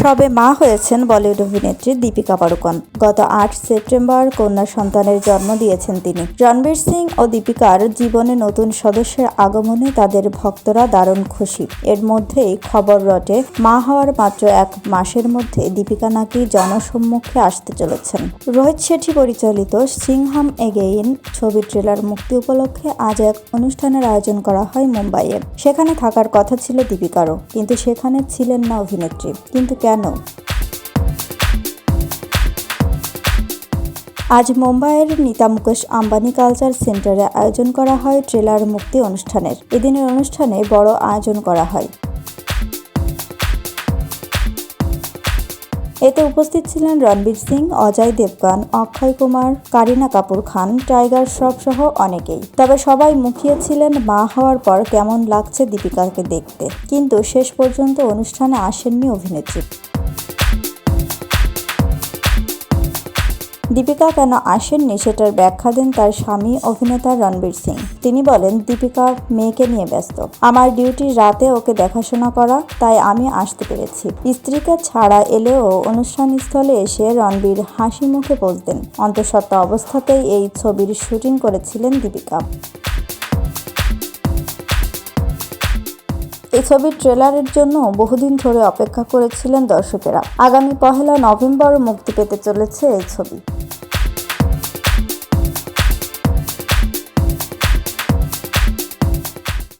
সবে মা হয়েছেন বলিউড অভিনেত্রী দীপিকা পাড়ুকোন। গত আট সেপ্টেম্বর কন্যা সন্তানের জন্ম দিয়েছেন তিনি। রণবীর সিং ও দীপিকার জীবনে নতুন সদস্যের আগমনে তাদের ভক্তরা দারুণ খুশি। এর মধ্যেই খবর রটে, মা হওয়ার মাত্র এক মাসের মধ্যে দীপিকা নাকি জনসম্মুখে আসতে চলেছেন। রোহিত শেঠি পরিচালিত সিংহাম এগেইন ছবির ট্রেলার মুক্তি উপলক্ষে আজ এক অনুষ্ঠানের আয়োজন করা হয় মুম্বাইয়ে। সেখানে থাকার কথা ছিল দীপিকারও, কিন্তু সেখানে ছিলেন না অভিনেত্রী। কিন্তু কেন আজ মুম্বাইয়ের নিতা মুকেশ আম্বানি কালচার সেন্টারে আয়োজন করা হয় ট্রেলার মুক্তি অনুষ্ঠানের। এদিনের অনুষ্ঠানে বড় আয়োজন করা হয়। এতে উপস্থিত ছিলেন রণবীর সিং, অজয় দেবগান, অক্ষয় কুমার, কারিনা কাপুর খান, টাইগার শ্রফ সহ অনেকেই। তবে সবাই মুখিয়েছিলেন মা হওয়ার পর কেমন লাগছে দীপিকাকে দেখতে। কিন্তু শেষ পর্যন্ত অনুষ্ঠানে আসেননি অভিনেত্রী। দীপিকা কেন আসেননি সেটার ব্যাখ্যা দেন তার স্বামী অভিনেতা রণবীর সিং। তিনি বলেন, দীপিকা মেয়েকে নিয়ে ব্যস্ত। আমার ডিউটি রাতে ওকে দেখাশোনা করা, তাই আমি আসতে পেরেছি। স্ত্রীকে ছাড়া এলেও অনুষ্ঠানস্থলে এসে রণবীর হাসি মুখে বলতেন, অন্তঃসত্ত্বা অবস্থাতেই এই ছবির শুটিং করেছিলেন দীপিকা। এই ছবির ট্রেলারের জন্য বহুদিন ধরে অপেক্ষা করেছিলেন দর্শকেরা। আগামী পহেলা নভেম্বর মুক্তি পেতে চলেছে এই ছবি।